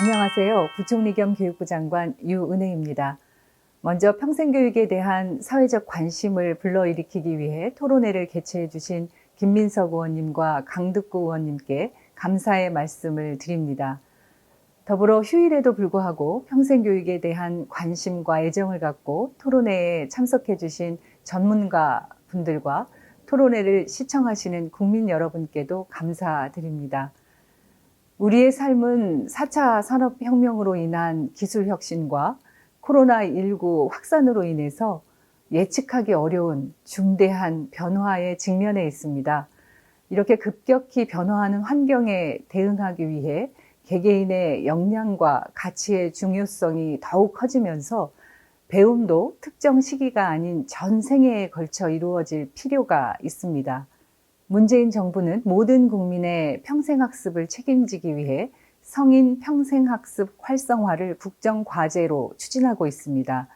안녕하세요. 부총리 겸 교육부 장관 유은혜입니다. 먼저 평생교육에 대한 사회적 관심을 불러일으키기 위해 토론회를 개최해 주신 김민석 의원님과 강득구 의원님께 감사의 말씀을 드립니다. 더불어 휴일에도 불구하고 평생교육에 대한 관심과 애정을 갖고 토론회에 참석해 주신 전문가 분들과 토론회를 시청하시는 국민 여러분께도 감사드립니다. 우리의 삶은 4차 산업혁명으로 인한 기술혁신과 코로나19 확산으로 인해서 예측하기 어려운 중대한 변화에 직면해 있습니다. 이렇게 급격히 변화하는 환경에 대응하기 위해 개개인의 역량과 가치의 중요성이 더욱 커지면서 배움도 특정 시기가 아닌 전 생애에 걸쳐 이루어질 필요가 있습니다. 문재인 정부는 모든 국민의 평생학습을 책임지기 위해 성인 평생학습 활성화를 국정과제로 추진하고 있습니다.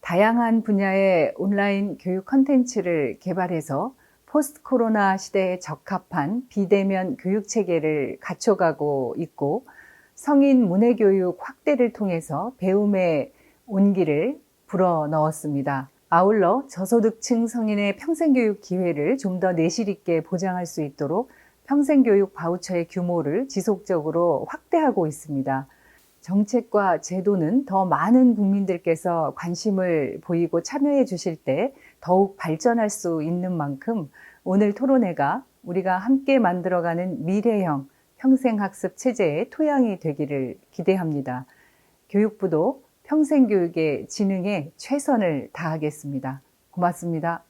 다양한 분야의 온라인 교육 컨텐츠를 개발해서 포스트 코로나 시대에 적합한 비대면 교육 체계를 갖춰가고 있고 성인 문해 교육 확대를 통해서 배움의 온기를 불어 넣었습니다. 아울러 저소득층 성인의 평생교육 기회를 좀 더 내실 있게 보장할 수 있도록 평생교육 바우처의 규모를 지속적으로 확대하고 있습니다. 정책과 제도는 더 많은 국민들께서 관심을 보이고 참여해 주실 때 더욱 발전할 수 있는 만큼 오늘 토론회가 우리가 함께 만들어가는 미래형 평생학습 체제의 토양이 되기를 기대합니다. 교육부도 평생교육의 진흥에 최선을 다하겠습니다. 고맙습니다.